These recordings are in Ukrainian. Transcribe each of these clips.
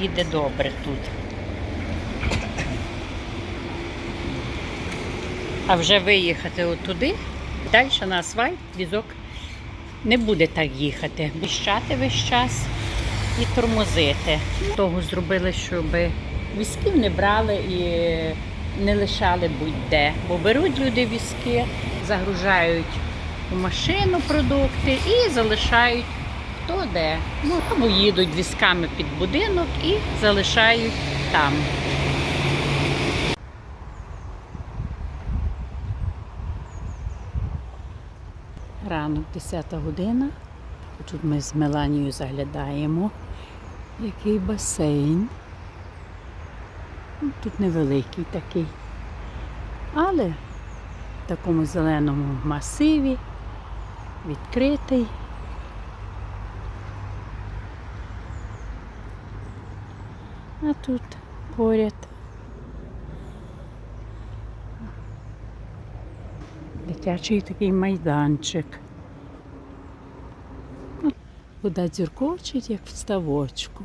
їде добре тут. А вже виїхати отуди, далі на асфальт візок не буде так їхати. Віщати весь час і тормозити. Того зробили, щоб візків не брали і не лишали будь-де. Бо беруть люди візки, загружають у машину продукти і залишають хто де. Ну, або їдуть візками під будинок і залишають там. Ранок 10 година. Тут ми з Меланією заглядаємо. Який басейн. Ну, Тут невеликий такий. Але в такому зеленому масиві, відкритий. А тут поряд. Дитячий такий майданчик. Вода дзюркочить, як в ставочку.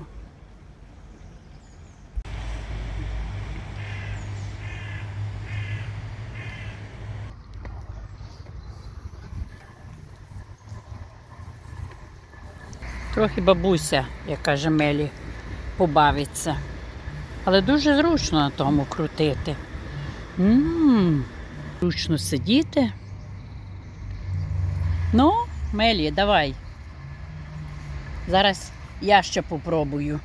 Трохи бабуся, як каже Мелі, побавиться. Але дуже зручно на тому крутити. М, Зручно сидіти. Ну, Мелі, давай. Зараз я ще попробую.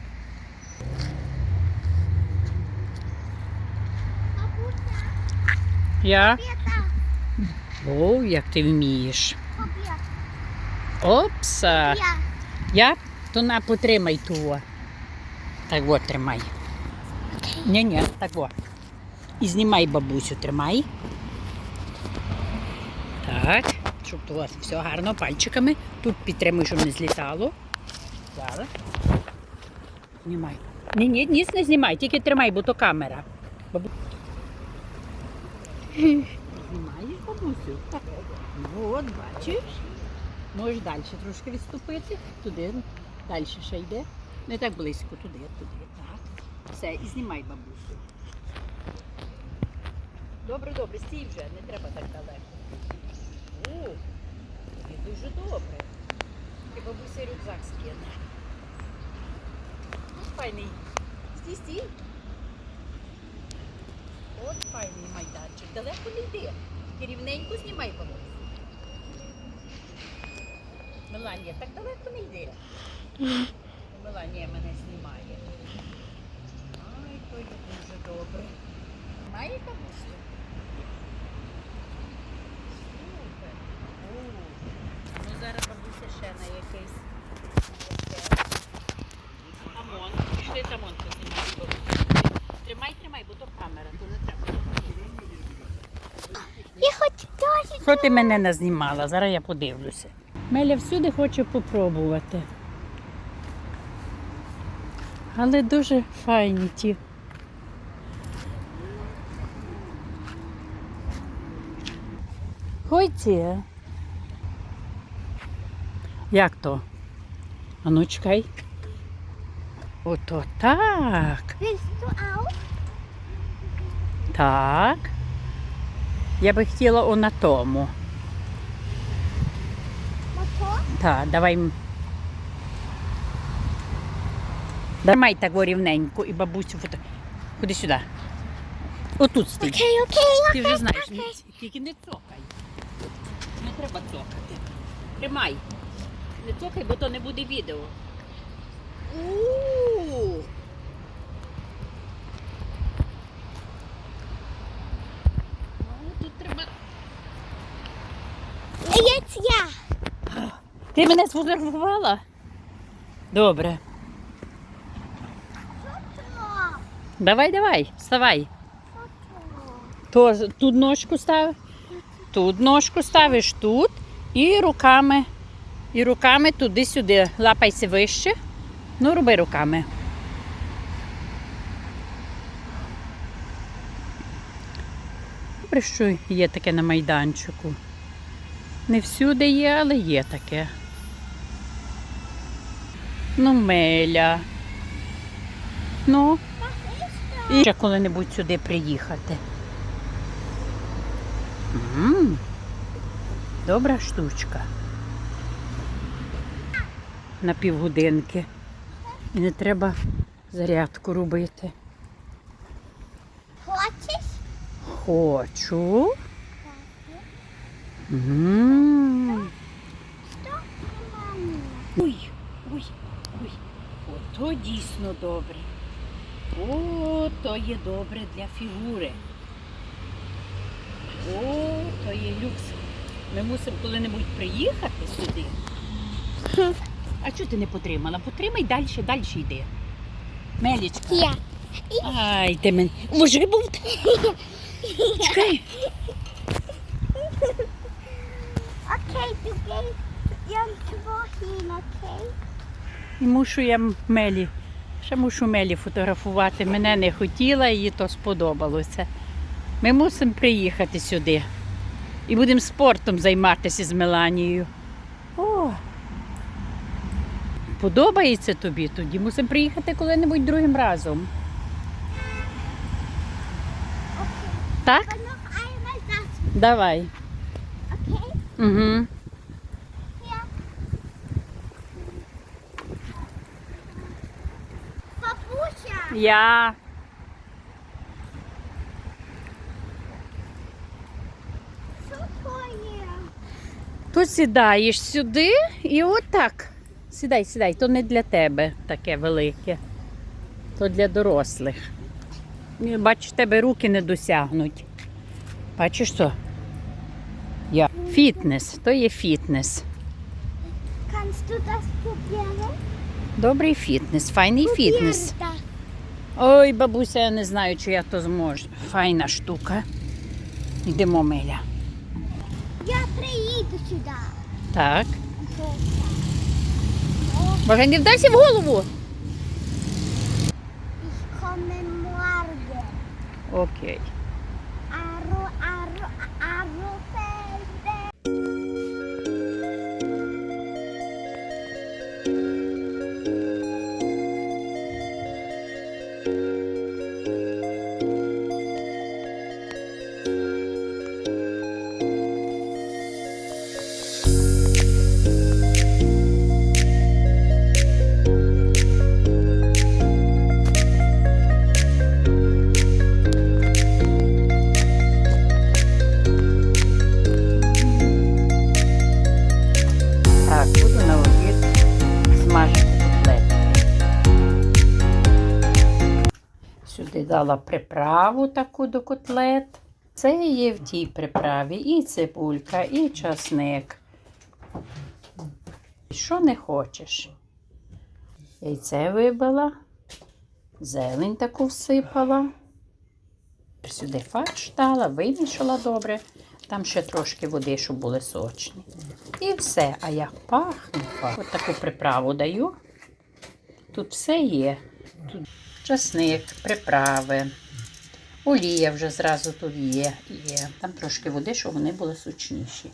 Я? О, як ти вмієш. Опса. Я? То на потримай ту. Так от тримай. Ні, ні, так от. І знімай бабусю, тримай. Так, щоб у вас все гарно пальчиками. Тут підтримуй, щоб не злітало. Зараз. Знімай. Ні, ні, ніс не знімай, тільки тримай, бо то камера. Бабу... Знімаєш бабусю? Ну от, бачиш. Можеш далі трошки відступити. Туди, далі ще йде. Не так близько, туди, туди. Так. Все, і знімай бабусю. Добре, добре, стій вже, не треба так далеко. О, тобі дуже добре. І бабуся рюкзак скине. От файний. Стій, стій. От файний майданчик. Далеко не йди. Тільки рівненько знімай бабусю. Меланія, так далеко не йди. Меланія мене знімає. Ай, то є дуже добре. Має бабусю? Супер. О, Ну зараз бабуся ще на якийсь. Амон. Пішли тамон познімати. Тримай, тримай, бо то камера, то не треба. Я хочу теж. Що ти мене назнімала? Зараз я подивлюся. Меля всюди хоче попробувати. Але дуже файні ті. Ходьте. Як то? А ну чекай. Ото так. Так. Я би хотіла о на тому. Так, давай. Тримай так рівненько і бабусю фото. Ходи сюди. Отут стій. Окей, окей. Ти вже знаєш, ні- тільки не цокай. Не треба цокати. Тримай. Не цокай, бо то не буде відео. У-у-у. Ну, тут треба. Ja. Ти мене сфотографувала? Добре. Давай, давай, вставай. То тут ножку став, тут ножку ставиш тут і руками, і руками туди-сюди. Лапайся вище. Ну, роби руками. Добре, що є таке на майданчику. Не всюди є, але є таке. Ну, Меля. Ну? І ще коли-небудь сюди приїхати. м Добра штучка. На півгодинки. І не треба зарядку робити. Хочешь? Хочу. м Что? Ой, ой, ой. Ото дійсно добре. О, то є добре для фігури. О, то є люкс. Ми мусимо коли-небудь приїхати сюди. А чого ти не потримала? Потримай далі, далі йди. Мелічка. Hier. Ай, ти мене. Може був. Чекай. Okay, du gehst irgendwo hin, okay? І мушу я Мелі. Ще мушу Мелі фотографувати. Мене не хотіла, їй то сподобалося. Ми мусимо приїхати сюди. І будемо спортом займатися з Меланією. О! Подобається тобі тоді. Мусимо приїхати коли-небудь другим разом. Так? Давай. okay? Угу. Я. То сідаєш сюди і отак. Сідай, сідай, то не для тебе таке велике, то для дорослих. Бачиш, тебе руки не досягнуть. Бачиш що? Я. Фітнес, то є фітнес. Добрий фітнес, файний фітнес. Ой, бабуся, я не знаю, чи я то зможу. Файна штука. Йдемо, Миля. Я приїду сюди. Так. Боже, не вдайся в голову. Окей. Дала приправу таку до котлет. Це є в тій приправі і цибулька, і часник. Що не хочеш? Яйце вибила, зелень таку всипала. Сюди фарш дала, вимішала добре. Там ще трошки води, щоб були сочні. І все. А як пахне. От таку приправу даю. Тут все є. Часник, приправи. Олія вже зразу тут є. є. Там трошки води, щоб вони були сочніші.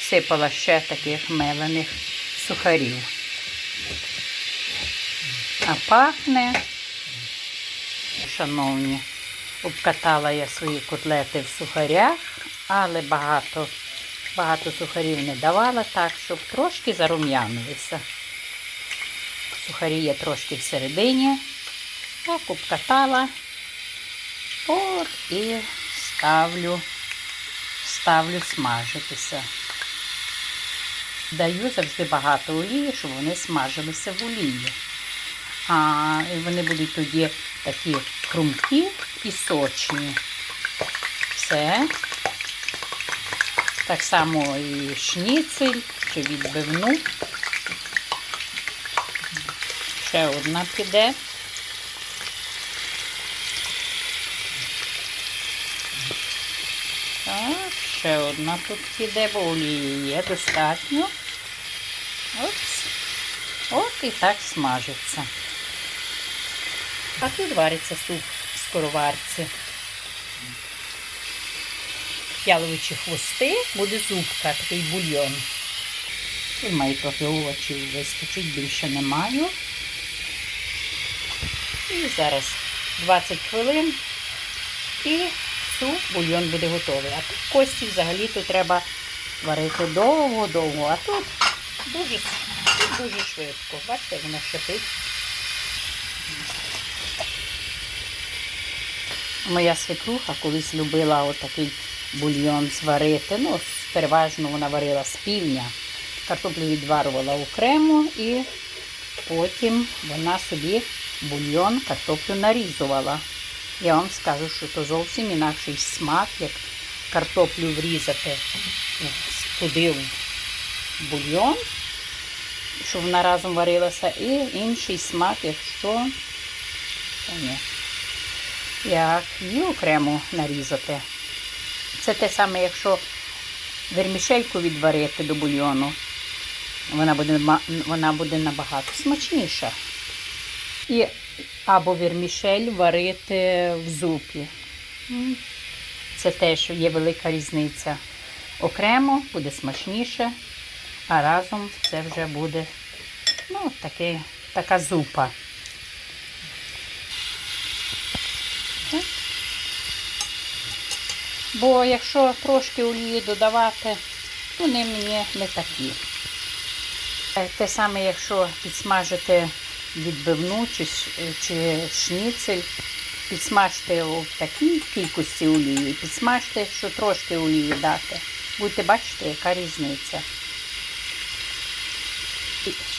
Сипала ще таких мелених сухарів. А пахне, шановні, обкатала я свої котлети в сухарях, але багато Багато сухарів не давала, так, щоб трошки зарум'янилися. Сухарі трошки всередині. Так, обкатала. От і ставлю, ставлю смажитися. Даю завжди багато олії, щоб вони смажилися в олії. А вони будуть тоді такі хрумкі і сочні. Все. Так само і шніцель чи відбивну. Ще одна піде. Так, ще одна тут піде, бо олії є достатньо. Ось. От і так смажиться. А тут вариться суп в скороварці. яловичі хвости, буде зубка, такий бульйон. І маю трохи овочів вистачить, більше не маю. І зараз 20 хвилин і суп, бульйон буде готовий. А тут кості взагалі то треба варити довго-довго. А тут дуже, тут дуже швидко. Бачите, воно шипить. Моя свекруха колись любила отакий бульйон зварити. Ну, переважно вона варила з півня. Картоплю відварювала окремо і потім вона собі бульйон, картоплю нарізувала. Я вам скажу, що то зовсім інакший смак, як картоплю врізати туди в бульйон, щоб вона разом варилася, і інший смак, якщо як її окремо нарізати. Це те саме, якщо вермішельку відварити до бульйону, вона буде, вона буде набагато смачніша. І або вермішель варити в зупі. Це теж є велика різниця. Окремо буде смачніше, а разом це вже буде ну, таке, така зупа. Бо якщо трошки олії додавати, вони мені не такі. Е, Те саме, якщо підсмажити відбивну чи, ш- чи шніцель, підсмажте в такій кількості олії, підсмажте, що трошки олії дати. Будете бачити, яка різниця.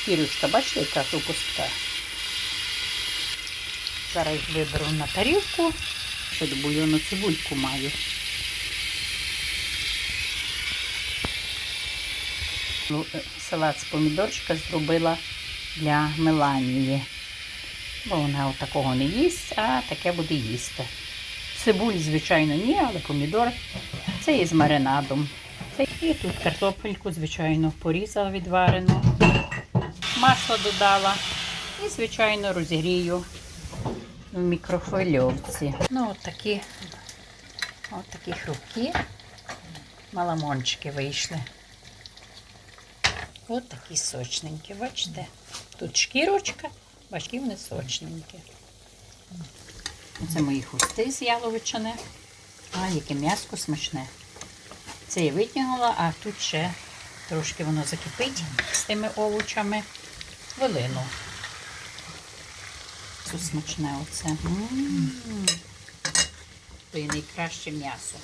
І бачите, яка хрупка. Зараз виберу на тарілку. Ще до бульйону цибульку маю. Ну, е, Салат з помідорчика зробила для Меланії. Бо вона от такого не їсть, а таке буде їсти. Цибуль, звичайно, ні, але помідор це і з маринадом. І тут картопельку, звичайно, порізала відварену. Масло додала. І, звичайно, розігрію в мікрохвильовці. Ну, от такі, от такі хрупкі маламончики вийшли. От такі сочненькі, бачите? Тут шкірочка, бачки вони сочненькі. Це мої хусти з яловичини. А, яке м'яско смачне. Це я витягнула, а тут ще трошки воно закипить з тими овочами. Хвилину. Це смачне оце. То найкраще м'ясо.